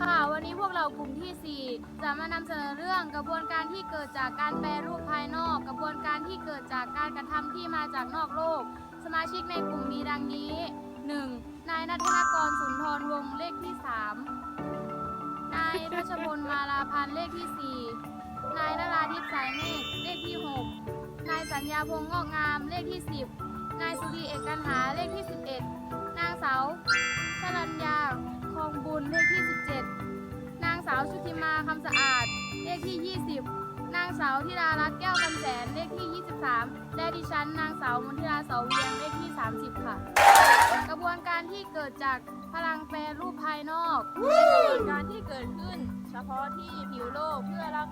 ค่ะ วันนี้พวกเรากลุ่มที่ 4 จะมานำเสนอเรื่องกระบวนการที่เกิดจากการแปรรูปภายนอก กระบวนการที่เกิดจากการกระทำที่มาจากนอกโลก สมาชิกในกลุ่มมีดังนี้ 1. นายนัทนากรสุนทรวงศ์เลขที่ 3 นายรัชพลมาลาพันธ์เลขที่ 4 นายนราธิปสายเมฆเลขที่ 6 นายสัญญาพงษ์งอกงามเลขที่ 10 นายสุรีเอกกันหาเลขที่ 11 คองบุญเลขที่ 17 นางสาวชุติมาคำสะอาด เลขที่ 20 นางสาวธิดารัตน์แก้วคำแสน เลขที่ 23 และดิฉัน นางสาวมนทิราเสาเวียง เลขที่ 30 ค่ะ กระบวนการที่เกิดจากพลังแปรรูปภายนอกเป็นกระบวนการที่เกิดขึ้น เฉพาะที่ผิวโลกเพื่อรัก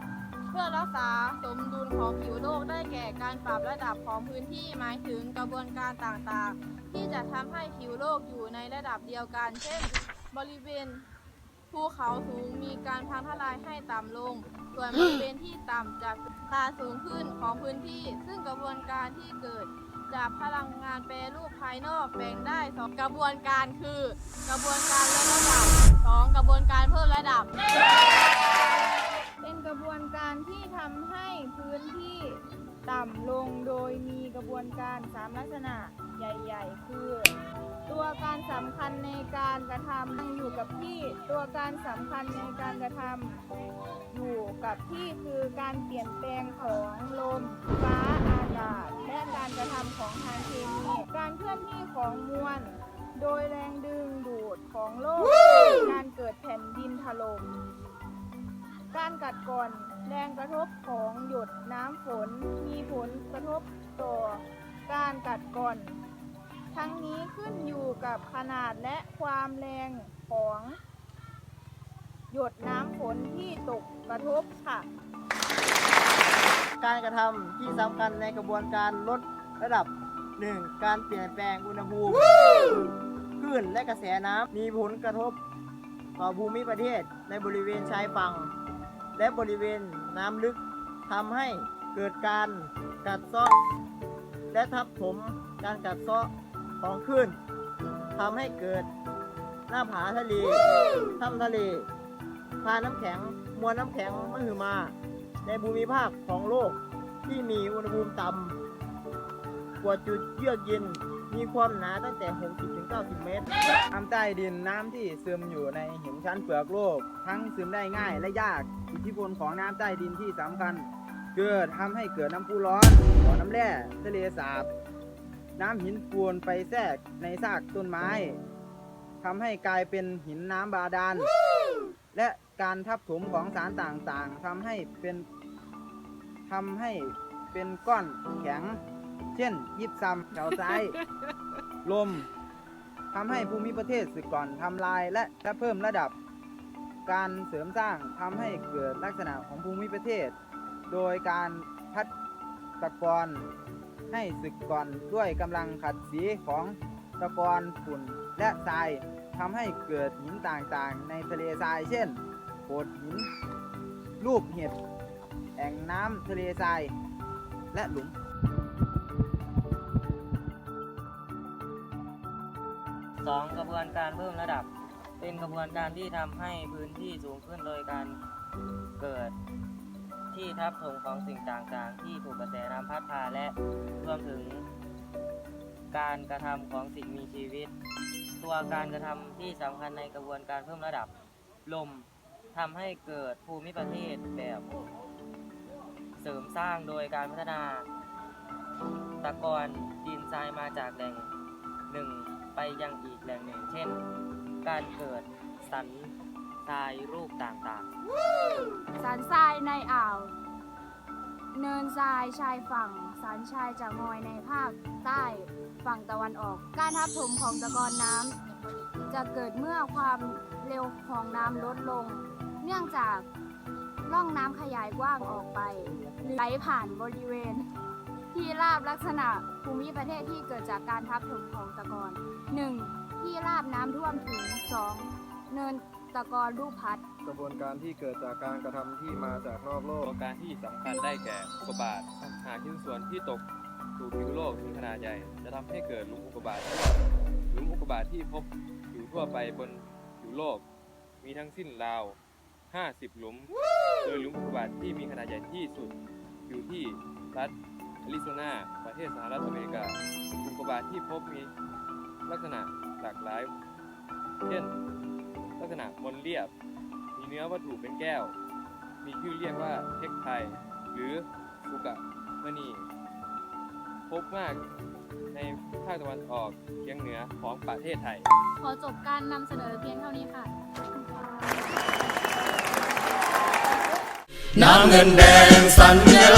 เพื่อรักษาสมดุลของผิวโลกได้แก่การปรับระดับของพื้นที่หมายถึงกระบวนการต่างๆ ที่จะทำให้ผิวโลกอยู่ในระดับเดียวกัน เช่น บริเวณภูเขาสูงมีการพังทลายให้ต่ำลง ส่วนบริเวณที่ต่ำจะตาสูงขึ้นของพื้นที่ ซึ่งกระบวนการที่เกิดจากพลังงานแปรรูปภายนอกแบ่งได้สองกระบวนการคือ กระบวนการลดระดับสองกระบวนการเพิ่มระดับ เป็นกระบวนการที่ทำให้พื้นที่ต่ำลงโดยมีกระบวนการสามลักษณะใหญ่ ๆ คือ ตัวการสำคัญในการกระทำยังอยู่กับที่ ตัวการสำคัญในการกระทำอยู่กับที่คือการเปลี่ยนแปลงของลมฟ้าอากาศ และการกระทำของทางเคมี การเคลื่อนที่ของมวล โดยแรงดึงดูดของโลก การเกิดแผ่นดินถล่ม การกัดกร่อนแรงกระทบของหยดน้ำฝนมีผลกระทบต่อการกัดกร่อน ทั้งนี้ขึ้นอยู่กับขนาดและความแรงของ หยดน้ำฝนที่ตกกระทบค่ะ การกระทำที่สำคัญในกระบวนการลดระดับ 1. การเปลี่ยนแปลงอุณหภูมิคลื่นและกระแสน้ำมีผลกระทบต่อภูมิประเทศในบริเวณชายฝั่ง และบริเวณน้ำลึกทำให้เกิดการกัดเซาะและทับถมการกัดเซาะ ของคลื่นทำให้เกิดหน้าผาทะเลถ้ำทะเลพาน้ำแข็งมวลน้ำแข็งมหึมา ในภูมิภาคของโลกที่มีอุณหภูมิต่ำกว่าจุดเยือกเย็นมีความหนาตั้งแต่ 60-90 เมตร น้ำใต้ดินน้ำที่ซึมอยู่ในหินชั้นเปลือกโลก ทั้งซึมได้ง่ายและยาก อิทธิพลของน้ำใต้ดินที่สำคัญ เกิดทำให้เกิดน้ำพุร้อนบ่อน้ำแร่ทะเลสาบ น้ำหินปูนไปแทรกในซากต้นไม้ทำให้กลายเป็นหินน้ำบาดาล และการทับถมของสารต่างๆทำให้เป็นทำให้เป็นก้อนแข็ง เช่น ยิบซ้ำแถวซ้าย ลมทำให้ภูมิประเทศสึกก่อนทำลายและถ้าเพิ่มระดับ การเสริมสร้างทำให้เกิดลักษณะของภูมิประเทศ โดยการพัดตะกอน ให้สึกก่อนด้วยกำลังขัดสีของตะกอนฝุ่นและทรายทำให้เกิดหินต่างๆ ในทะเลทราย เช่นโขดหินรูปเห็ดแอ่งน้ำทะเลทราย และหลุม 2. กระบวนการเพิ่มระดับ เป็นกระบวนการที่ทำให้พื้นที่สูงขึ้นโดยการเกิดที่ทับถมของสิ่งต่างๆ ที่ถูกกระแสน้ำพัดพาและ วมถึง การกระทำของสิ่งมีชีวิต ตัวการกระทำที่สำคัญในกระบวนการเพิ่มระดับลมทำให้เกิดภูมิประเทศแบบ เสริมสร้างโดยการพัฒนา ตะกอนดินทรายมาจากแหล่งหนึ่งไปยังอีกแหล่งหนึ่ง เช่น การเกิดสันทรายรูปต่างๆ สันทรายในอ่าว เนินทรายชายฝั่ง สันชายจากงอยในภาคใต้ฝั่งตะวันออก การทับถมของตะกอนน้ำจะเกิดเมื่อความเร็วของน้ำลดลง เนื่องจากร่องน้ำขยายกว้างออกไปไหลผ่านบริเวณ ที่ราบลักษณะภูมิประเทศที่เกิดจากการทับถมของตะกอน 1. ที่ราบน้ำท่วมถึง 2. เนิน ตะกอนรูปพัด กระบวนการที่เกิดจากการกระทำที่มาจากนอกโลกระกบวนการที่สำคัญได้แก่อุกกาบาตหากชิ้นส่วนที่ตกสู่ผิวโลกมีขนาดใหญ่ จะทำให้เกิดหลุมอุกกาบาตหลุมอุกกาบาตที่พบอยู่ทั่วไปบนผิวโลก มีทั้งสิ้นราว 50 หลุม โดยหลุมอุกกาบาตที่มีขนาดใหญ่ที่สุด อยู่ที่รัฐแอริโซนา ประเทศสหรัฐอเมริกาอุกกาบาตที่พบมีลักษณะหลากหลาย เช่นลัก ษณะมนเรียบ มีเนื้อวัตถุเป็นแก้ว มีชื่อเรียกว่าเทคไทหรือสุกะมณีพบมากในภาคตะวันออกเฉียงเหนือของประเทศไทย ขอจบการนำเสนอเพียงเท่านี้ค่ะ น้ำเงินแดงสัญลักษณ์